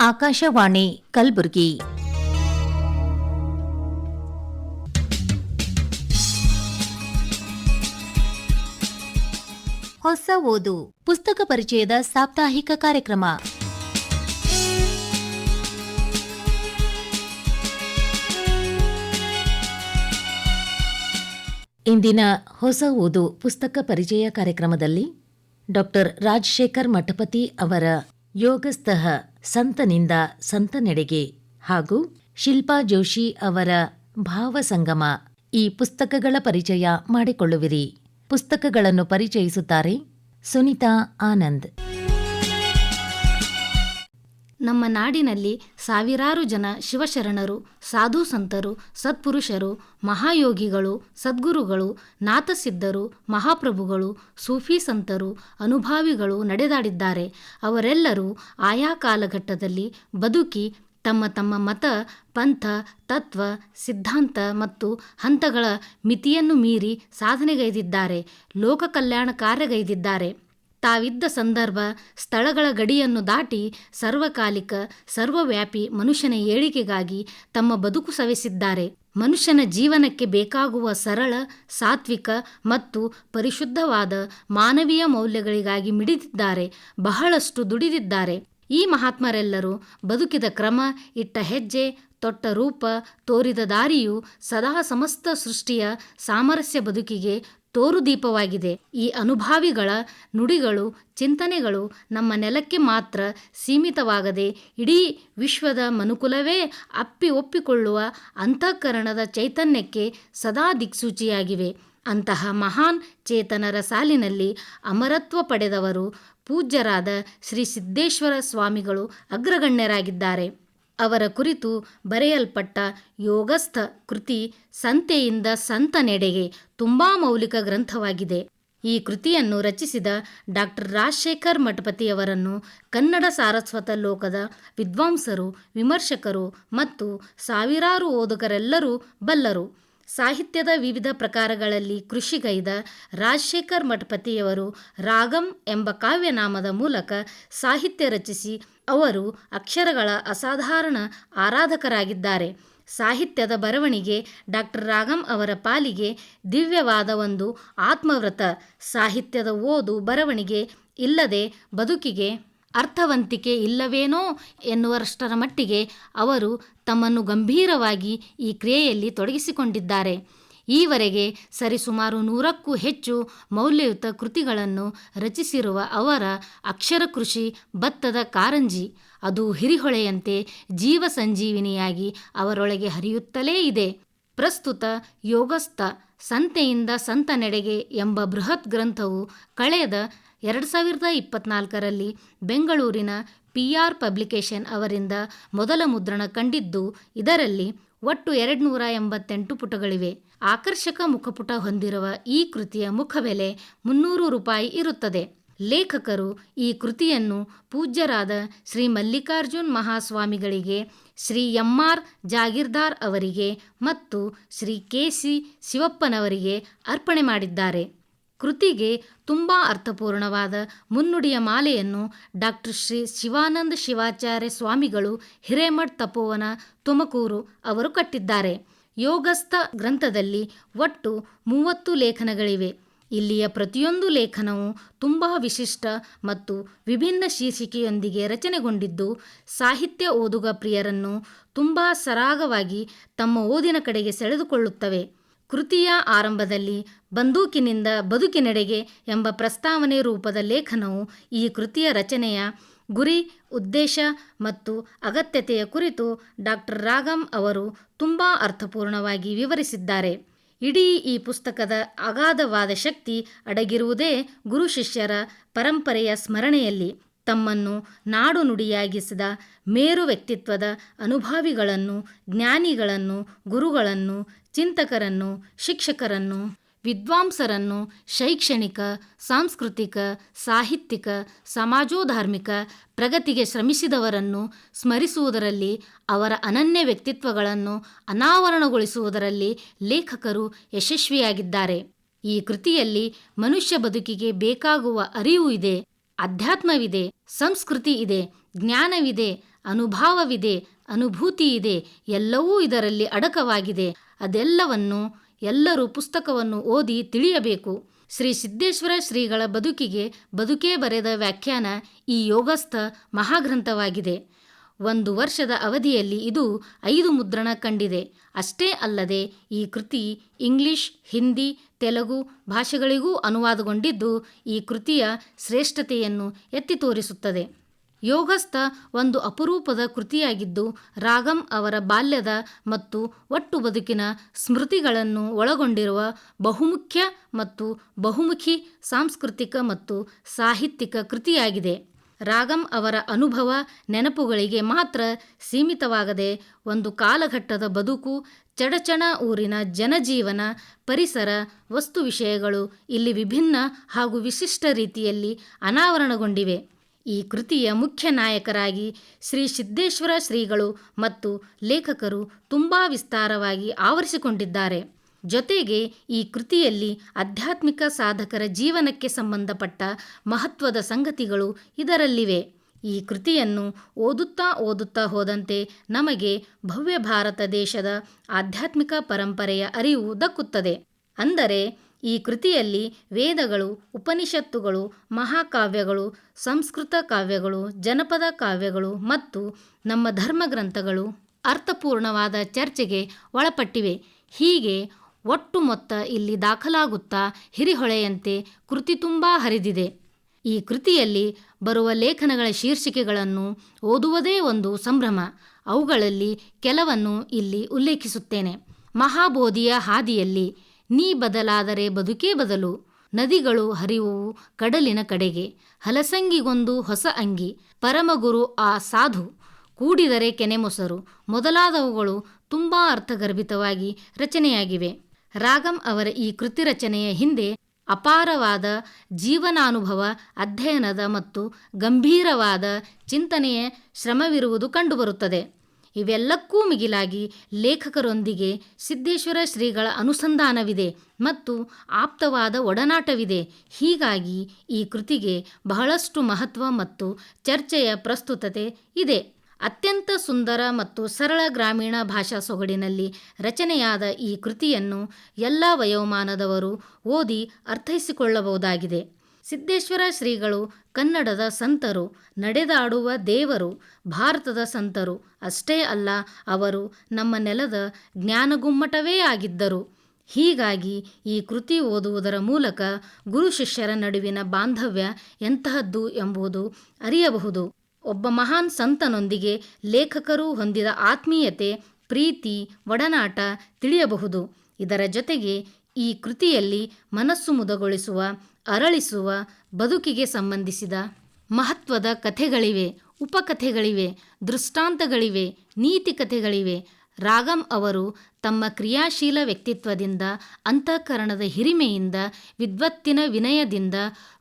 ಆಕಾಶವಾಣಿ ಕಲಬುರಗಿ. ಹೊಸ ಓದು, ಪುಸ್ತಕ ಪರಿಚಯದ ಸಾಪ್ತಾಹಿಕ ಕಾರ್ಯಕ್ರಮ. ಇಂದಿನ ಹೊಸ ಓದು, ಪುಸ್ತಕ ಪರಿಚಯ ಕಾರ್ಯಕ್ರಮದಲ್ಲಿ ಡಾಕ್ಟರ್ ರಾಜಶೇಖರ್ ಮಠಪತಿ ಅವರ ಯೋಗಸ್ಥಃ ಸಂತನಿಂದ ಸಂತನೆಡೆಗೆ ಹಾಗೂ ಶಿಲ್ಪಾ ಜೋಶಿ ಅವರ ಭಾವಸಂಗಮ ಈ ಪುಸ್ತಕಗಳ ಪರಿಚಯ ಮಾಡಿಕೊಳ್ಳುವಿರಿ. ಪುಸ್ತಕಗಳನ್ನು ಪರಿಚಯಿಸುತ್ತಾರೆ ಸುನಿತಾ ಆನಂದ್. ನಮ್ಮ ನಾಡಿನಲ್ಲಿ ಸಾವಿರಾರು ಜನ ಶಿವಶರಣರು ಸಾಧು ಸಂತರು ಸತ್ಪುರುಷರು, ಮಹಾಯೋಗಿಗಳು, ಸದ್ಗುರುಗಳು, ನಾಥಸಿದ್ಧರು, ಮಹಾಪ್ರಭುಗಳು, ಸೂಫಿ ಸಂತರು, ಅನುಭಾವಿಗಳು ನಡೆದಾಡಿದ್ದಾರೆ. ಅವರೆಲ್ಲರೂ ಆಯಾ ಕಾಲಘಟ್ಟದಲ್ಲಿ ಬದುಕಿ ತಮ್ಮ ತಮ್ಮ ಮತ, ಪಂಥ, ತತ್ವ, ಸಿದ್ಧಾಂತ ಮತ್ತು ಹಂತಗಳ ಮಿತಿಯನ್ನು ಮೀರಿ ಸಾಧನೆಗೈದಿದ್ದಾರೆ ಲೋಕ ಕಲ್ಯಾಣ ಕಾರ್ಯಗೈದಿದ್ದಾರೆ ತಾವಿದ್ದ ಸಂದರ್ಭ ಸ್ಥಳಗಳ ಗಡಿಯನ್ನು ದಾಟಿ ಸರ್ವಕಾಲಿಕ, ಸರ್ವವ್ಯಾಪಿ ಮನುಷ್ಯನ ಏಳಿಗೆಗಾಗಿ ತಮ್ಮ ಬದುಕು ಸವೆಸಿದ್ದಾರೆ. ಮನುಷ್ಯನ ಜೀವನಕ್ಕೆ ಬೇಕಾಗುವ ಸರಳ, ಸಾತ್ವಿಕ ಮತ್ತು ಪರಿಶುದ್ಧವಾದ ಮಾನವೀಯ ಮೌಲ್ಯಗಳಿಗಾಗಿ ಮಿಡಿದಿದ್ದಾರೆ, ಬಹಳಷ್ಟು ದುಡಿದಿದ್ದಾರೆ. ಈ ಮಹಾತ್ಮರೆಲ್ಲರೂ ಬದುಕಿದ ಕ್ರಮ, ಇಟ್ಟ ಹೆಜ್ಜೆ, ತೊಟ್ಟ ರೂಪ, ತೋರಿದ ದಾರಿಯು ಸದಾ ಸಮಸ್ತ ಸೃಷ್ಟಿಯ ಸಾಮರಸ್ಯ ಬದುಕಿಗೆ ತೋರುದೀಪವಾಗಿದೆ. ಈ ಅನುಭಾವಿಗಳ ನುಡಿಗಳು, ಚಿಂತನೆಗಳು ನಮ್ಮ ನೆಲಕ್ಕೆ ಮಾತ್ರ ಸೀಮಿತವಾಗದೆ ಇಡೀ ವಿಶ್ವದ ಮನುಕುಲವೇ ಅಪ್ಪಿ ಒಪ್ಪಿಕೊಳ್ಳುವ ಅಂತಃಕರಣದ ಚೈತನ್ಯಕ್ಕೆ ಸದಾ ದಿಕ್ಸೂಚಿಯಾಗಿವೆ. ಅಂತಹ ಮಹಾನ್ ಚೇತನರ ಸಾಲಿನಲ್ಲಿ ಅಮರತ್ವ ಪಡೆದವರು ಪೂಜ್ಯರಾದ ಶ್ರೀ ಸಿದ್ದೇಶ್ವರ ಸ್ವಾಮಿಗಳು ಅಗ್ರಗಣ್ಯರಾಗಿದ್ದಾರೆ. ಅವರ ಕುರಿತು ಬರೆಯಲ್ಪಟ್ಟ ಯೋಗಸ್ಥ ಕೃತಿ ಸಂತೆಯಿಂದ ಸಂತನೆಡೆಗೆ ತುಂಬಾ ಮೌಲಿಕ ಗ್ರಂಥವಾಗಿದೆ. ಈ ಕೃತಿಯನ್ನು ರಚಿಸಿದ ಡಾಕ್ಟರ್ ರಾಜಶೇಖರ್ ಮಠಪತಿಯವರನ್ನು ಕನ್ನಡ ಸಾರಸ್ವತ ಲೋಕದ ವಿದ್ವಾಂಸರು, ವಿಮರ್ಶಕರು ಮತ್ತು ಸಾವಿರಾರು ಓದುಗರೆಲ್ಲರೂ ಬಲ್ಲರು. ಸಾಹಿತ್ಯದ ವಿವಿಧ ಪ್ರಕಾರಗಳಲ್ಲಿ ಕೃಷಿಗೈದ ರಾಜಶೇಖರ್ ಮಠಪತಿಯವರು ರಾಗಂ ಎಂಬ ಕಾವ್ಯನಾಮದ ಮೂಲಕ ಸಾಹಿತ್ಯ ರಚಿಸಿ ಅವರು ಅಕ್ಷರಗಳ ಅಸಾಧಾರಣ ಆರಾಧಕರಾಗಿದ್ದಾರೆ. ಸಾಹಿತ್ಯದ ಬರವಣಿಗೆ ಡಾಕ್ಟರ್ ರಾಗಂ ಅವರ ಪಾಲಿಗೆ ದಿವ್ಯವಾದ ಒಂದು ಆತ್ಮವ್ರತ. ಸಾಹಿತ್ಯದ ಓದು ಬರವಣಿಗೆ ಇಲ್ಲದೆ ಬದುಕಿಗೆ ಅರ್ಥವಂತಿಕೆ ಇಲ್ಲವೇನೋ ಎನ್ನುವಷ್ಟರ ಮಟ್ಟಿಗೆ ಅವರು ತಮ್ಮನ್ನು ಗಂಭೀರವಾಗಿ ಈ ಕ್ರಿಯೆಯಲ್ಲಿ ತೊಡಗಿಸಿಕೊಂಡಿದ್ದಾರೆ. ಈವರೆಗೆ ಸರಿಸುಮಾರು ನೂರಕ್ಕೂ ಹೆಚ್ಚು ಮೌಲ್ಯಯುತ ಕೃತಿಗಳನ್ನು ರಚಿಸಿರುವ ಅವರ ಅಕ್ಷರ ಕೃಷಿ ಭತ್ತದ ಕಾರಂಜಿ, ಅದು ಹಿರಿಹೊಳೆಯಂತೆ ಜೀವ ಸಂಜೀವಿನಿಯಾಗಿ ಅವರೊಳಗೆ ಹರಿಯುತ್ತಲೇ ಇದೆ. ಪ್ರಸ್ತುತ ಯೋಗಸ್ಥ ಸಂತೆಯಿಂದ ಸಂತನೆಡೆಗೆ ಎಂಬ ಬೃಹತ್ ಗ್ರಂಥವು ಕಳೆದ ಎರಡು ಸಾವಿರದ ಇಪ್ಪತ್ನಾಲ್ಕರಲ್ಲಿ ಬೆಂಗಳೂರಿನ ಪಿ ಆರ್ ಪಬ್ಲಿಕೇಶನ್ ಅವರಿಂದ ಮೊದಲ ಮುದ್ರಣ ಕಂಡಿದ್ದು, ಇದರಲ್ಲಿ ಒಟ್ಟು ಎರಡು ನೂರ ಎಂಬತ್ತೆಂಟು ಪುಟಗಳಿವೆ. ಆಕರ್ಷಕ ಮುಖಪುಟ ಹೊಂದಿರುವ ಈ ಕೃತಿಯ ಮುಖಬೆಲೆ ಮುನ್ನೂರು ರೂಪಾಯಿ ಇರುತ್ತದೆ. ಲೇಖಕರು ಈ ಕೃತಿಯನ್ನು ಪೂಜ್ಯರಾದ ಶ್ರೀ ಮಲ್ಲಿಕಾರ್ಜುನ್ ಮಹಾಸ್ವಾಮಿಗಳಿಗೆ, ಶ್ರೀ ಎಂ ಆರ್ ಜಾಗೀರ್ದಾರ್ ಅವರಿಗೆ ಮತ್ತು ಶ್ರೀ ಕೆ ಸಿ ಶಿವಪ್ಪನವರಿಗೆ ಅರ್ಪಣೆ ಮಾಡಿದ್ದಾರೆ. ಕೃತಿಗೆ ತುಂಬ ಅರ್ಥಪೂರ್ಣವಾದ ಮುನ್ನುಡಿಯ ಮಾಲೆಯನ್ನು ಡಾಕ್ಟರ್ ಶ್ರೀ ಶಿವಾನಂದ ಶಿವಾಚಾರ್ಯ ಸ್ವಾಮಿಗಳು ಹಿರೇಮಠ್ ತಪೋವನ ತುಮಕೂರು ಅವರು ಕಟ್ಟಿದ್ದಾರೆ. ಯೋಗಸ್ಥ ಗ್ರಂಥದಲ್ಲಿ ಒಟ್ಟು ಮೂವತ್ತು ಲೇಖನಗಳಿವೆ. ಇಲ್ಲಿಯ ಪ್ರತಿಯೊಂದು ಲೇಖನವು ತುಂಬ ವಿಶಿಷ್ಟ ಮತ್ತು ವಿಭಿನ್ನ ಶೀರ್ಷಿಕೆಯೊಂದಿಗೆ ರಚನೆಗೊಂಡಿದ್ದು, ಸಾಹಿತ್ಯ ಓದುಗ ಪ್ರಿಯರನ್ನು ತುಂಬ ಸರಾಗವಾಗಿ ತಮ್ಮ ಓದಿನ ಕಡೆಗೆ ಸೆಳೆದುಕೊಳ್ಳುತ್ತವೆ. ಕೃತಿಯ ಆರಂಭದಲ್ಲಿ ಬಂದೂಕಿನಿಂದ ಬದುಕಿನೆಡೆಗೆ ಎಂಬ ಪ್ರಸ್ತಾವನೆ ರೂಪದ ಲೇಖನವು ಈ ಕೃತಿಯ ರಚನೆಯ ಗುರಿ, ಉದ್ದೇಶ ಮತ್ತು ಅಗತ್ಯತೆಯ ಕುರಿತು ಡಾಕ್ಟರ್ ರಾಗಂ ಅವರು ತುಂಬ ಅರ್ಥಪೂರ್ಣವಾಗಿ ವಿವರಿಸಿದ್ದಾರೆ. ಇಡೀ ಈ ಪುಸ್ತಕದ ಅಗಾಧವಾದ ಶಕ್ತಿ ಅಡಗಿರುವುದೇ ಗುರು ಶಿಷ್ಯರ ಪರಂಪರೆಯ ಸ್ಮರಣೆಯಲ್ಲಿ. ತಮ್ಮನ್ನು ನಾಡು ನುಡಿಯಾಗಿಸಿದ ಮೇರು ವ್ಯಕ್ತಿತ್ವದ ಅನುಭಾವಿಗಳನ್ನು, ಜ್ಞಾನಿಗಳನ್ನು, ಗುರುಗಳನ್ನು, ಚಿಂತಕರನ್ನು, ಶಿಕ್ಷಕರನ್ನು, ವಿದ್ವಾಂಸರನ್ನು, ಶೈಕ್ಷಣಿಕ, ಸಾಂಸ್ಕೃತಿಕ, ಸಾಹಿತ್ಯಿಕ, ಸಮಾಜೋಧಾರ್ಮಿಕ ಪ್ರಗತಿಗೆ ಶ್ರಮಿಸಿದವರನ್ನು ಸ್ಮರಿಸುವುದರಲ್ಲಿ, ಅವರ ಅನನ್ಯ ವ್ಯಕ್ತಿತ್ವಗಳನ್ನು ಅನಾವರಣಗೊಳಿಸುವುದರಲ್ಲಿ ಲೇಖಕರು ಯಶಸ್ವಿಯಾಗಿದ್ದಾರೆ. ಈ ಕೃತಿಯಲ್ಲಿ ಮನುಷ್ಯ ಬದುಕಿಗೆ ಬೇಕಾಗುವ ಅರಿವು ಇದೆ. ಅಧ್ಯಾತ್ಮವಿದೆ ಸಂಸ್ಕೃತಿ ಇದೆ ಜ್ಞಾನವಿದೆ, ಅನುಭಾವವಿದೆ ಅನುಭೂತಿ ಇದೆ ಎಲ್ಲವೂ ಇದರಲ್ಲಿ ಅಡಕವಾಗಿದೆ. ಅದೆಲ್ಲವನ್ನು ಎಲ್ಲರೂ ಪುಸ್ತಕವನ್ನು ಓದಿ ತಿಳಿಯಬೇಕು. ಶ್ರೀ ಸಿದ್ದೇಶ್ವರ ಶ್ರೀಗಳ ಬದುಕಿಗೆ ಬದುಕೇ ಬರೆದ ವ್ಯಾಖ್ಯಾನ ಈ ಯೋಗಸ್ಥ ಮಹಾಗ್ರಂಥವಾಗಿದೆ. ಒಂದು ವರ್ಷದ ಅವಧಿಯಲ್ಲಿ ಇದು ಐದು ಮುದ್ರಣ ಕಂಡಿದೆ. ಅಷ್ಟೇ ಅಲ್ಲದೆ, ಈ ಕೃತಿ ಇಂಗ್ಲಿಷ್, ಹಿಂದಿ, ತೆಲುಗು ಭಾಷೆಗಳಿಗೂ ಅನುವಾದಗೊಂಡಿದ್ದು ಈ ಕೃತಿಯ ಶ್ರೇಷ್ಠತೆಯನ್ನು ಎತ್ತಿ ತೋರಿಸುತ್ತದೆ. ಯೋಗಸ್ಥ ಒಂದು ಅಪರೂಪದ ಕೃತಿಯಾಗಿದ್ದು, ರಾಗಂ ಅವರ ಬಾಲ್ಯದ ಮತ್ತು ಒಟ್ಟು ಬದುಕಿನ ಸ್ಮೃತಿಗಳನ್ನು ಒಳಗೊಂಡಿರುವ ಬಹುಮುಖ್ಯ ಮತ್ತು ಬಹುಮುಖಿ ಸಾಂಸ್ಕೃತಿಕ ಮತ್ತು ಸಾಹಿತ್ಯಿಕ ಕೃತಿಯಾಗಿದೆ. ರಾಗಂ ಅವರ ಅನುಭವ ನೆನಪುಗಳಿಗೆ ಮಾತ್ರ ಸೀಮಿತವಾಗದೆ ಒಂದು ಕಾಲಘಟ್ಟದ ಬದುಕು, ಚಡಚಣ ಊರಿನ ಜನಜೀವನ, ಪರಿಸರ, ವಸ್ತು ವಿಷಯಗಳು ಇಲ್ಲಿ ವಿಭಿನ್ನ ಹಾಗೂ ವಿಶಿಷ್ಟ ರೀತಿಯಲ್ಲಿ ಅನಾವರಣಗೊಂಡಿವೆ. ಈ ಕೃತಿಯ ಮುಖ್ಯ ನಾಯಕರಾಗಿ ಶ್ರೀ ಸಿದ್ದೇಶ್ವರ ಶ್ರೀಗಳು ಮತ್ತು ಲೇಖಕರು ತುಂಬ ವಿಸ್ತಾರವಾಗಿ ಆವರಿಸಿಕೊಂಡಿದ್ದಾರೆ. ಜೊತೆಗೆ ಈ ಕೃತಿಯಲ್ಲಿ ಆಧ್ಯಾತ್ಮಿಕ ಸಾಧಕರ ಜೀವನಕ್ಕೆ ಸಂಬಂಧಪಟ್ಟ ಮಹತ್ವದ ಸಂಗತಿಗಳು ಇದರಲ್ಲಿವೆ. ಈ ಕೃತಿಯನ್ನು ಓದುತ್ತಾ ಓದುತ್ತಾ ಹೋದಂತೆ ನಮಗೆ ಭವ್ಯ ಭಾರತ ದೇಶದ ಆಧ್ಯಾತ್ಮಿಕ ಪರಂಪರೆಯ ಅರಿವು ದಕ್ಕುತ್ತದೆ. ಅಂದರೆ, ಈ ಕೃತಿಯಲ್ಲಿ ವೇದಗಳು, ಉಪನಿಷತ್ತುಗಳು, ಮಹಾಕಾವ್ಯಗಳು, ಸಂಸ್ಕೃತ ಕಾವ್ಯಗಳು, ಜನಪದ ಕಾವ್ಯಗಳು ಮತ್ತು ನಮ್ಮ ಧರ್ಮಗ್ರಂಥಗಳು ಅರ್ಥಪೂರ್ಣವಾದ ಚರ್ಚೆಗೆ ಒಳಪಟ್ಟಿವೆ. ಹೀಗೆ ಒಟ್ಟು ಮೊತ್ತ ಇಲ್ಲಿ ದಾಖಲಾಗುತ್ತಾ ಹಿರಿಹೊಳೆಯಂತೆ ಕೃತಿ ತುಂಬ ಹರಿದಿದೆ. ಈ ಕೃತಿಯಲ್ಲಿ ಬರುವ ಲೇಖನಗಳ ಶೀರ್ಷಿಕೆಗಳನ್ನು ಓದುವುದೇ ಒಂದು ಸಂಭ್ರಮ. ಅವುಗಳಲ್ಲಿ ಕೆಲವನ್ನು ಇಲ್ಲಿ ಉಲ್ಲೇಖಿಸುತ್ತೇನೆ. ಮಹಾಬೋಧಿಯ ಹಾದಿಯಲ್ಲಿ, ನೀ ಬದಲಾದರೆ ಬದುಕೇ ಬದಲು. ನದಿಗಳು ಹರಿವು ಕಡಲಿನ ಕಡೆಗೆ. ಹಲಸಂಗಿಗೊಂದು ಹೊಸ ಅಂಗಿ. ಪರಮಗುರು ಆ ಸಾಧು. ಕೂಡಿದರೆ ಕೆನೆಮೊಸರು ಮೊದಲಾದವುಗಳು ತುಂಬ ಅರ್ಥಗರ್ಭಿತವಾಗಿ ರಚನೆಯಾಗಿವೆ. ರಾಗಂ ಅವರ ಈ ಕೃತಿ ರಚನೆಯ ಹಿಂದೆ ಅಪಾರವಾದ ಜೀವನಾನುಭವ, ಅಧ್ಯಯನದ ಮತ್ತು ಗಂಭೀರವಾದ ಚಿಂತನೆಯ ಶ್ರಮವಿರುವುದು ಕಂಡುಬರುತ್ತದೆ. ಇವೆಲ್ಲಕ್ಕೂ ಮಿಗಿಲಾಗಿ ಲೇಖಕರೊಂದಿಗೆ ಸಿದ್ದೇಶ್ವರ ಶ್ರೀಗಳ ಅನುಸಂಧಾನವಿದೆ ಮತ್ತು ಆಪ್ತವಾದ ಒಡನಾಟವಿದೆ. ಹೀಗಾಗಿ ಈ ಕೃತಿಗೆ ಬಹಳಷ್ಟು ಮಹತ್ವ ಮತ್ತು ಚರ್ಚೆಯ ಪ್ರಸ್ತುತತೆ ಇದೆ. ಅತ್ಯಂತ ಸುಂದರ ಮತ್ತು ಸರಳ ಗ್ರಾಮೀಣ ಭಾಷಾ ಸೊಗಡಿನಲ್ಲಿ ರಚನೆಯಾದ ಈ ಕೃತಿಯನ್ನು ಎಲ್ಲ ವಯೋಮಾನದವರು ಓದಿ ಅರ್ಥೈಸಿಕೊಳ್ಳಬಹುದಾಗಿದೆ. ಸಿದ್ದೇಶ್ವರ ಶ್ರೀಗಳು, ಕನ್ನಡದ ಸಂತರು, ನಡೆದಾಡುವ ದೇವರು, ಭಾರತದ ಸಂತರು. ಅಷ್ಟೇ ಅಲ್ಲ, ಅವರು ನಮ್ಮ ನೆಲದ ಜ್ಞಾನಗುಮ್ಮಟವೇ ಆಗಿದ್ದರು. ಹೀಗಾಗಿ ಈ ಕೃತಿ ಓದುವುದರ ಮೂಲಕ ಗುರು ಶಿಷ್ಯರ ನಡುವಿನ ಬಾಂಧವ್ಯ ಎಂತಹದ್ದು ಎಂಬುದು ಅರಿಯಬಹುದು. ಒಬ್ಬ ಮಹಾನ್ ಸಂತನೊಂದಿಗೆ ಲೇಖಕರು ಹೊಂದಿದ ಆತ್ಮೀಯತೆ, ಪ್ರೀತಿ, ಒಡನಾಟ ತಿಳಿಯಬಹುದು. ಇದರ ಜೊತೆಗೆ ಈ ಕೃತಿಯಲ್ಲಿ ಮನಸ್ಸು ಮುದಗೊಳಿಸುವ, ಅರಳಿಸುವ, ಬದುಕಿಗೆ ಸಂಬಂಧಿಸಿದ ಮಹತ್ವದ ಕಥೆಗಳಿವೆ, ಉಪಕಥೆಗಳಿವೆ, ದೃಷ್ಟಾಂತಗಳಿವೆ, ನೀತಿ ಕಥೆಗಳಿವೆ. ರಾಗಂ ಅವರು ತಮ್ಮ ಕ್ರಿಯಾಶೀಲ ವ್ಯಕ್ತಿತ್ವದಿಂದ, ಅಂತಃಕರಣದ ಹಿರಿಮೆಯಿಂದ, ವಿದ್ವತ್ತಿನ ವಿನಯದಿಂದ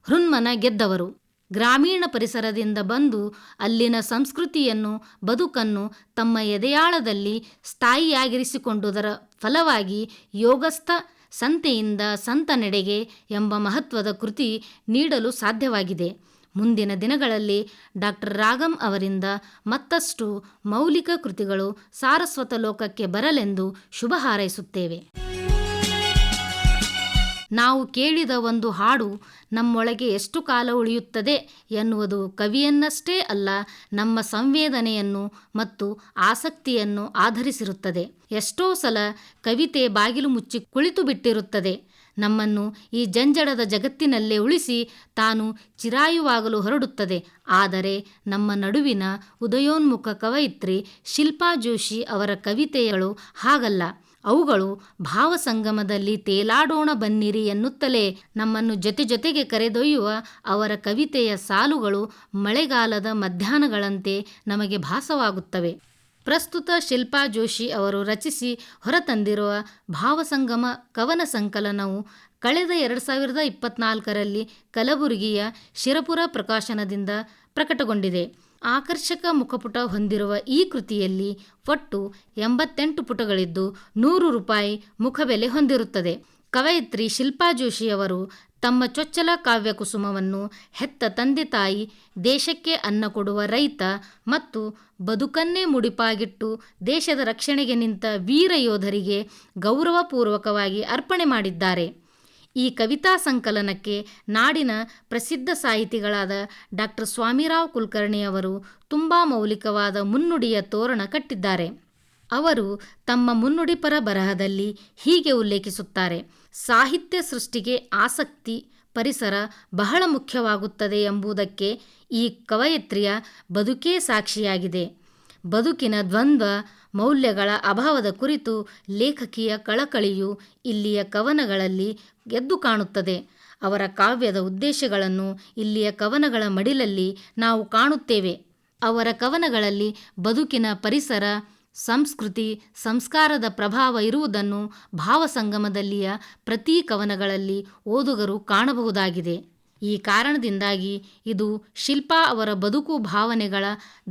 ಹೃನ್ಮನ ಗೆದ್ದವರು. ಗ್ರಾಮೀಣ ಪರಿಸರದಿಂದ ಬಂದು ಅಲ್ಲಿನ ಸಂಸ್ಕೃತಿಯನ್ನು, ಬದುಕನ್ನು ತಮ್ಮ ಎದೆಯಾಳದಲ್ಲಿ ಸ್ಥಾಯಿಯಾಗಿರಿಸಿಕೊಂಡುದರ ಫಲವಾಗಿ ಯೋಗಸ್ಥ ಸಂತೆಯಿಂದ ಸಂತ ನೆಡೆಗೆ ಎಂಬ ಮಹತ್ವದ ಕೃತಿ ನೀಡಲು ಸಾಧ್ಯವಾಗಿದೆ. ಮುಂದಿನ ದಿನಗಳಲ್ಲಿ ಡಾಕ್ಟರ್ ರಾಗಂ ಅವರಿಂದ ಮತ್ತಷ್ಟು ಮೌಲಿಕ ಕೃತಿಗಳು ಸಾರಸ್ವತ ಲೋಕಕ್ಕೆ ಬರಲೆಂದು ಶುಭ ಹಾರೈಸುತ್ತೇವೆ. ನಾವು ಕೇಳಿದ ಒಂದು ಹಾಡು ನಮ್ಮೊಳಗೆ ಎಷ್ಟು ಕಾಲ ಉಳಿಯುತ್ತದೆ ಎನ್ನುವುದು ಕವಿಯನ್ನಷ್ಟೇ ಅಲ್ಲ ನಮ್ಮ ಸಂವೇದನೆಯನ್ನು ಮತ್ತು ಆಸಕ್ತಿಯನ್ನು ಆಧರಿಸಿರುತ್ತದೆ. ಎಷ್ಟೋ ಸಲ ಕವಿತೆ ಬಾಗಿಲು ಮುಚ್ಚಿ ಕುಳಿತು ಬಿಟ್ಟಿರುತ್ತದೆ. ನಮ್ಮನ್ನು ಈ ಜಂಜಡದ ಜಗತ್ತಿನಲ್ಲೇ ಉಳಿಸಿ ತಾನು ಚಿರಾಯುವಾಗಲು ಹೊರಡುತ್ತದೆ. ಆದರೆ ನಮ್ಮ ನಡುವಿನ ಉದಯೋನ್ಮುಖ ಕವಯಿತ್ರಿ ಶಿಲ್ಪಾ ಜೋಶಿ ಅವರ ಕವಿತೆಗಳು ಹಾಗಲ್ಲ. ಅವುಗಳು ಭಾವಸಂಗಮದಲ್ಲಿ ತೇಲಾಡೋಣ ಬನ್ನಿರಿ ಎನ್ನುತ್ತಲೇ ನಮ್ಮನ್ನು ಜೊತೆ ಜೊತೆಗೆ ಕರೆದೊಯ್ಯುವ ಅವರ ಕವಿತೆಯ ಸಾಲುಗಳು ಮಳೆಗಾಲದ ಮಧ್ಯಾಹ್ನಗಳಂತೆ ನಮಗೆ ಭಾಸವಾಗುತ್ತವೆ. ಪ್ರಸ್ತುತ ಶಿಲ್ಪಾ ಜೋಶಿ ಅವರು ರಚಿಸಿ ಹೊರತಂದಿರುವ ಭಾವಸಂಗಮ ಕವನ ಸಂಕಲನವು ಕಳೆದ ಎರಡು ಸಾವಿರದ ಇಪ್ಪತ್ನಾಲ್ಕರಲ್ಲಿ ಕಲಬುರಗಿಯ ಶಿರಪುರ ಪ್ರಕಾಶನದಿಂದ ಪ್ರಕಟಗೊಂಡಿದೆ. ಆಕರ್ಷಕ ಮುಖಪುಟ ಹೊಂದಿರುವ ಈ ಕೃತಿಯಲ್ಲಿ ಒಟ್ಟು ಎಂಬತ್ತೆಂಟು ಪುಟಗಳಿದ್ದು ನೂರು ರೂಪಾಯಿ ಮುಖಬೆಲೆ ಹೊಂದಿರುತ್ತದೆ. ಕವಯಿತ್ರಿ ಶಿಲ್ಪಾ ಜೋಶಿಯವರು ತಮ್ಮ ಚೊಚ್ಚಲ ಕಾವ್ಯ ಕುಸುಮವನ್ನು ಹೆತ್ತ ತಂದೆ ತಾಯಿ ದೇಶಕ್ಕೆ ಅನ್ನ ಕೊಡುವ ರೈತ ಮತ್ತು ಬದುಕನ್ನೇ ಮುಡಿಪಾಗಿಟ್ಟು ದೇಶದ ರಕ್ಷಣೆಗೆ ನಿಂತ ವೀರ ಯೋಧರಿಗೆ ಗೌರವಪೂರ್ವಕವಾಗಿ ಅರ್ಪಣೆ ಮಾಡಿದ್ದಾರೆ. ಈ ಕವಿತಾ ಸಂಕಲನಕ್ಕೆ ನಾಡಿನ ಪ್ರಸಿದ್ಧ ಸಾಹಿತಿಗಳಾದ ಡಾಕ್ಟರ್ ಸ್ವಾಮಿರಾವ್ ಕುಲಕರ್ಣಿ ಅವರು ತುಂಬ ಮೌಲಿಕವಾದ ಮುನ್ನುಡಿಯ ತೋರಣ ಕಟ್ಟಿದ್ದಾರೆ. ಅವರು ತಮ್ಮ ಮುನ್ನುಡಿಪರ ಬರಹದಲ್ಲಿ ಹೀಗೆ ಉಲ್ಲೇಖಿಸುತ್ತಾರೆ, ಸಾಹಿತ್ಯ ಸೃಷ್ಟಿಗೆ ಆಸಕ್ತಿ, ಪರಿಸರ ಬಹಳ ಮುಖ್ಯವಾಗುತ್ತದೆ ಎಂಬುದಕ್ಕೆ ಈ ಕವಯತ್ರಿಯ ಬದುಕೇ ಸಾಕ್ಷಿಯಾಗಿದೆ. ಬದುಕಿನ ದ್ವಂದ್ವ ಮೌಲ್ಯಗಳ ಅಭಾವದ ಕುರಿತು ಲೇಖಕಿಯ ಕಳಕಳಿಯು ಇಲ್ಲಿಯ ಕವನಗಳಲ್ಲಿ ಎದ್ದು ಕಾಣುತ್ತದೆ. ಅವರ ಕಾವ್ಯದ ಉದ್ದೇಶಗಳನ್ನು ಇಲ್ಲಿಯ ಕವನಗಳ ಮಡಿಲಲ್ಲಿ ನಾವು ಕಾಣುತ್ತೇವೆ. ಅವರ ಕವನಗಳಲ್ಲಿ ಬದುಕಿನ ಪರಿಸರ, ಸಂಸ್ಕೃತಿ, ಸಂಸ್ಕಾರದ ಪ್ರಭಾವ ಇರುವುದನ್ನು ಭಾವಸಂಗಮದಲ್ಲಿಯ ಪ್ರತಿ ಕವನಗಳಲ್ಲಿ ಓದುಗರು ಕಾಣಬಹುದಾಗಿದೆ. ಈ ಕಾರಣದಿಂದಾಗಿ ಇದು ಶಿಲ್ಪಾ ಅವರ ಬದುಕು ಭಾವನೆಗಳ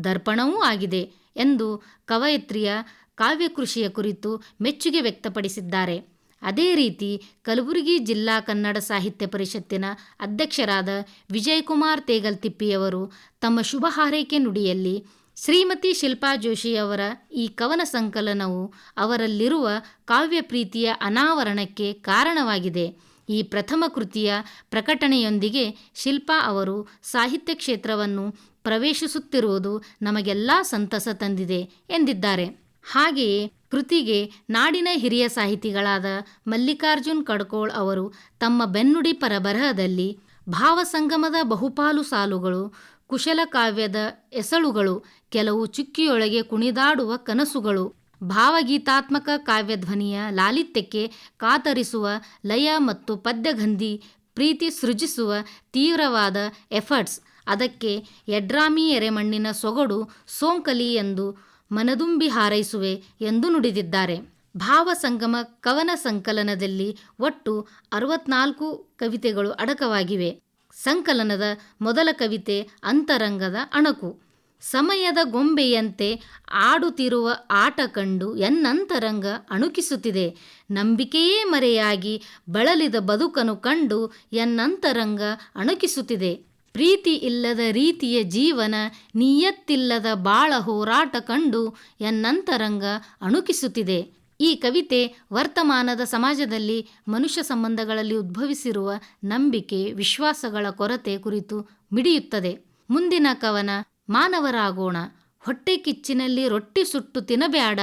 ದರ್ಪಣವೂ ಆಗಿದೆ ಎಂದು ಕವಯತ್ರಿಯ ಕಾವ್ಯಕೃಷಿಯ ಕುರಿತು ಮೆಚ್ಚುಗೆ ವ್ಯಕ್ತಪಡಿಸಿದ್ದಾರೆ. ಅದೇ ರೀತಿ ಕಲಬುರಗಿ ಜಿಲ್ಲಾ ಕನ್ನಡ ಸಾಹಿತ್ಯ ಪರಿಷತ್ತಿನ ಅಧ್ಯಕ್ಷರಾದ ವಿಜಯಕುಮಾರ್ ತೇಗಲ್ತಿಪ್ಪಿಯವರು ತಮ್ಮ ಶುಭ ಹಾರೈಕೆ ನುಡಿಯಲ್ಲಿ ಶ್ರೀಮತಿ ಶಿಲ್ಪಾ ಜೋಶಿಯವರ ಈ ಕವನ ಸಂಕಲನವು ಅವರಲ್ಲಿರುವ ಕಾವ್ಯ ಪ್ರೀತಿಯ ಅನಾವರಣಕ್ಕೆ ಕಾರಣವಾಗಿದೆ. ಈ ಪ್ರಥಮ ಕೃತಿಯ ಪ್ರಕಟಣೆಯೊಂದಿಗೆ ಶಿಲ್ಪಾ ಅವರು ಸಾಹಿತ್ಯ ಕ್ಷೇತ್ರವನ್ನು ಪ್ರವೇಶಿಸುತ್ತಿರುವುದು ನಮಗೆಲ್ಲ ಸಂತಸ ತಂದಿದೆ ಎಂದಿದ್ದಾರೆ. ಹಾಗೆಯೇ ಕೃತಿಗೆ ನಾಡಿನ ಹಿರಿಯ ಸಾಹಿತಿಗಳಾದ ಮಲ್ಲಿಕಾರ್ಜುನ್ ಕಡ್ಕೋಳ್ ಅವರು ತಮ್ಮ ಬೆನ್ನುಡಿ ಪರಬರಹದಲ್ಲಿ ಭಾವಸಂಗಮದ ಬಹುಪಾಲು ಸಾಲುಗಳು, ಕುಶಲ ಕಾವ್ಯದ ಎಸಳುಗಳು, ಕೆಲವು ಚುಕ್ಕಿಯೊಳಗೆ ಕುಣಿದಾಡುವ ಕನಸುಗಳು ಭಾವಗೀತಾತ್ಮಕ ಕಾವ್ಯಧ್ವನಿಯ ಲಾಲಿತ್ಯಕ್ಕೆ ಕಾತರಿಸುವ ಲಯ ಮತ್ತು ಪದ್ಯಗಂಧಿ ಪ್ರೀತಿ ಸೃಜಿಸುವ ತೀವ್ರವಾದ ಎಫರ್ಟ್ಸ್ ಅದಕ್ಕೆ ಯಡ್ರಾಮಿ ಎರೆಮಣ್ಣಿನ ಸೊಗಡು ಸೋಂಕಲಿ ಎಂದು ಮನದುಂಬಿ ಹಾರೈಸುವೆ ಎಂದು ನುಡಿದಿದ್ದಾರೆ. ಭಾವಸಂಗಮ ಕವನ ಸಂಕಲನದಲ್ಲಿ ಒಟ್ಟು ಅರವತ್ನಾಲ್ಕು ಕವಿತೆಗಳು ಅಡಕವಾಗಿವೆ. ಸಂಕಲನದ ಮೊದಲ ಕವಿತೆ ಅಂತರಂಗದ ಅಣಕು. ಸಮಯದ ಗೊಂಬೆಯಂತೆ ಆಡುತ್ತಿರುವ ಆಟ ಕಂಡು ಎನ್ನಂತರಂಗ ಅಣುಕಿಸುತ್ತಿದೆ. ನಂಬಿಕೆಯೇ ಮರೆಯಾಗಿ ಬಳಲಿದ ಬದುಕನು ಕಂಡು ಎನ್ನಂತರಂಗ ಅಣುಕಿಸುತ್ತಿದೆ. ಪ್ರೀತಿ ಇಲ್ಲದ ರೀತಿಯ ಜೀವನ, ನಿಯತ್ತಿಲ್ಲದ ಬಾಳ ಹೋರಾಟ ಕಂಡು ಎನ್ನಂತರಂಗ ಅಣುಕಿಸುತ್ತಿದೆ. ಈ ಕವಿತೆ ವರ್ತಮಾನದ ಸಮಾಜದಲ್ಲಿ ಮನುಷ್ಯ ಸಂಬಂಧಗಳಲ್ಲಿ ಉದ್ಭವಿಸಿರುವ ನಂಬಿಕೆ, ವಿಶ್ವಾಸಗಳ ಕೊರತೆ ಕುರಿತು ಮಿಡಿಯುತ್ತದೆ. ಮುಂದಿನ ಕವನ ಮಾನವರಾಗೋಣ. ಹೊಟ್ಟೆ ಕಿಚ್ಚಿನಲ್ಲಿ ರೊಟ್ಟಿ ಸುಟ್ಟು ತಿನ್ನಬ್ಯಾಡ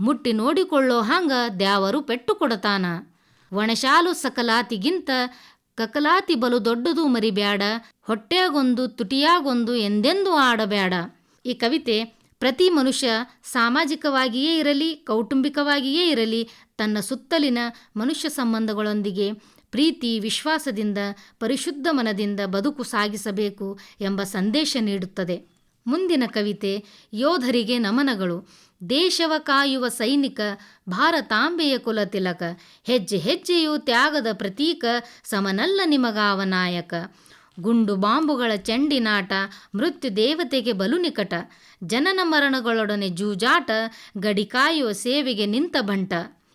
ಮುಟ್ಟಿ ನೋಡಿಕೊಳ್ಳೋ ಹಾಂಗ ದ್ಯಾವರು ಪೆಟ್ಟು ಕೊಡತಾನ ಒಣಶಾಲು ಸಕಲಾತಿಗಿಂತ ಕಕಲಾತಿ ಬಲು ದೊಡ್ಡದು ಮರಿಬ್ಯಾಡ. ಹೊಟ್ಟೆಯಾಗೊಂದು ತುಟಿಯಾಗೊಂದು ಎಂದೆಂದೂ ಆಡಬ್ಯಾಡ. ಈ ಕವಿತೆ ಪ್ರತಿ ಮನುಷ್ಯ ಸಾಮಾಜಿಕವಾಗಿಯೇ ಇರಲಿ, ಕೌಟುಂಬಿಕವಾಗಿಯೇ ಇರಲಿ, ತನ್ನ ಸುತ್ತಲಿನ ಮನುಷ್ಯ ಸಂಬಂಧಗಳೊಂದಿಗೆ ಪ್ರೀತಿ, ವಿಶ್ವಾಸದಿಂದ, ಪರಿಶುದ್ಧ ಮನದಿಂದ ಬದುಕು ಸಾಗಿಸಬೇಕು ಎಂಬ ಸಂದೇಶ ನೀಡುತ್ತದೆ. ಮುಂದಿನ ಕವಿತೆ, ಯೋಧರಿಗೆ ನಮನಗಳು. ದೇಶವ ಕಾಯುವ ಸೈನಿಕ, ಭಾರತಾಂಬೆಯ ಕುಲ ತಿಲಕ. ಹೆಜ್ಜೆ ಹೆಜ್ಜೆಯು ತ್ಯಾಗದ ಪ್ರತೀಕ, ಸಮನಲ್ಲ ನಿಮಗಾವ ನಾಯಕ. ಗುಂಡು ಬಾಂಬುಗಳ ಚೆಂಡಿನಾಟ ಮೃತ್ಯು ದೇವತೆಗೆ ಬಲು ನಿಕಟ. ಜನನ ಮರಣಗಳೊಡನೆ ಜೂಜಾಟ, ಗಡಿ ಕಾಯುವ ಸೇವೆಗೆ ನಿಂತ ಬಂಟ.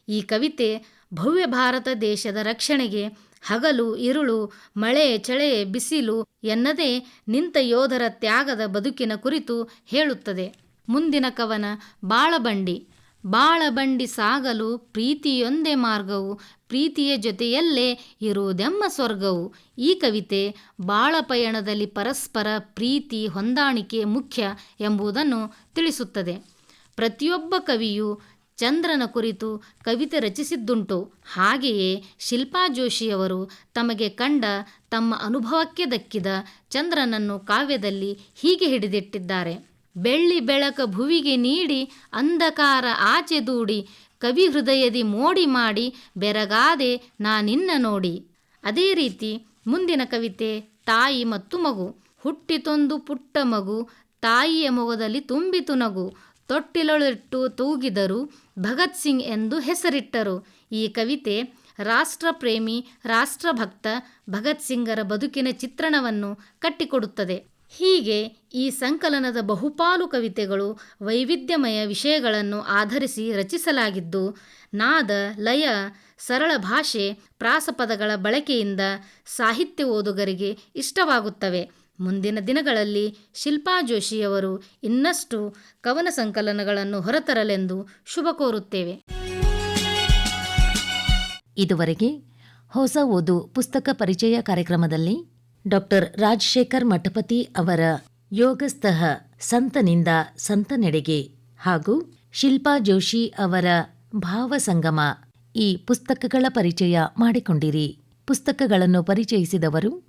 ಈ ಕವಿತೆ ಭವ್ಯ ಭಾರತ ದೇಶದ ರಕ್ಷಣೆಗೆ ಹಗಲು, ಇರುಳು, ಮಳೆ, ಚಳೆ, ಬಿಸಿಲು ಎನ್ನದೇ ನಿಂತ ಯೋಧರ ತ್ಯಾಗದ ಬದುಕಿನ ಕುರಿತು ಹೇಳುತ್ತದೆ. ಮುಂದಿನ ಕವನ, ಬಾಳಬಂಡಿ ಬಾಳಬಂಡಿ ಸಾಗಲು ಪ್ರೀತಿಯೊಂದೇ ಮಾರ್ಗವು, ಪ್ರೀತಿಯ ಜೊತೆಯಲ್ಲೇ ಇರುವುದೆಮ್ಮ ಸ್ವರ್ಗವು ಈ ಕವಿತೆ ಬಾಳಪಯಣದಲ್ಲಿ ಪರಸ್ಪರ ಪ್ರೀತಿ ಹೊಂದಾಣಿಕೆ ಮುಖ್ಯ ಎಂಬುದನ್ನು ತಿಳಿಸುತ್ತದೆ. ಪ್ರತಿಯೊಬ್ಬ ಕವಿಯು ಚಂದ್ರನ ಕುರಿತು ಕವಿತೆ ರಚಿಸಿದ್ದುಂಟು. ಹಾಗೆಯೇ ಶಿಲ್ಪಾ ಜೋಶಿಯವರು ತಮಗೆ ಕಂಡ ತಮ್ಮ ಅನುಭವಕ್ಕೆ ದಕ್ಕಿದ ಚಂದ್ರನನ್ನು ಕಾವ್ಯದಲ್ಲಿ ಹೀಗೆ ಹಿಡಿದಿಟ್ಟಿದ್ದಾರೆ. ಬೆಳ್ಳಿ ಬೆಳಕ ಭುವಿಗೆ ನೀಡಿ ಅಂಧಕಾರ ಆಚೆ ದೂಡಿ ಕವಿ ಹೃದಯದಿ ಮೋಡಿ ಮಾಡಿ ಬೆರಗಾದೆ ನಾನಿನ್ನ ನೋಡಿ. ಅದೇ ರೀತಿ ಮುಂದಿನ ಕವಿತೆ ತಾಯಿ ಮತ್ತು ಮಗು ಹುಟ್ಟಿತೊಂದು ಪುಟ್ಟ ಮಗು ತಾಯಿಯ ಮೊಗದಲ್ಲಿ ತುಂಬಿತು ನಗು. ತೊಟ್ಟಿಲೊಳಿಟ್ಟು ತೂಗಿದರು ಭಗತ್ ಸಿಂಗ್ ಎಂದು ಹೆಸರಿಟ್ಟರು. ಈ ಕವಿತೆ ರಾಷ್ಟ್ರಪ್ರೇಮಿ, ರಾಷ್ಟ್ರಭಕ್ತ ಭಗತ್ ಸಿಂಗರ ಬದುಕಿನ ಚಿತ್ರಣವನ್ನು ಕಟ್ಟಿಕೊಡುತ್ತದೆ. ಹೀಗೆ ಈ ಸಂಕಲನದ ಬಹುಪಾಲು ಕವಿತೆಗಳು ವೈವಿಧ್ಯಮಯ ವಿಷಯಗಳನ್ನು ಆಧರಿಸಿ ರಚಿಸಲಾಗಿದ್ದು, ನಾದ, ಲಯ, ಸರಳ ಭಾಷೆ, ಪ್ರಾಸಪದಗಳ ಬಳಕೆಯಿಂದ ಸಾಹಿತ್ಯ ಓದುಗರಿಗೆ ಇಷ್ಟವಾಗುತ್ತವೆ. ಮುಂದಿನ ದಿನಗಳಲ್ಲಿ ಶಿಲ್ಪಾ ಜೋಶಿಯವರು ಇನ್ನಷ್ಟು ಕವನ ಸಂಕಲನಗಳನ್ನು ಹೊರತರಲೆಂದು ಶುಭ ಕೋರುತ್ತೇವೆ. ಇದುವರೆಗೆ ಹೊಸ ಓದು ಪುಸ್ತಕ ಪರಿಚಯ ಕಾರ್ಯಕ್ರಮದಲ್ಲಿ ಡಾಕ್ಟರ್ ರಾಜಶೇಖರ್ ಮಠಪತಿ ಅವರ ಯೋಗಸ್ಥಃ ಸಂತನಿಂದ ಸಂತನೆಡೆಗೆ ಹಾಗೂ ಶಿಲ್ಪಾ ಜೋಶಿ ಅವರ ಭಾವಸಂಗಮ ಈ ಪುಸ್ತಕಗಳ ಪರಿಚಯ ಮಾಡಿಕೊಂಡಿರಿ. ಪುಸ್ತಕಗಳನ್ನು ಪರಿಚಯಿಸಿದವರು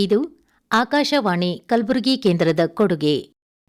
ಇದು ಆಕಾಶವಾಣಿ ಕಲಬುರಗಿ ಕೇಂದ್ರದ ಕೊಡುಗೆ.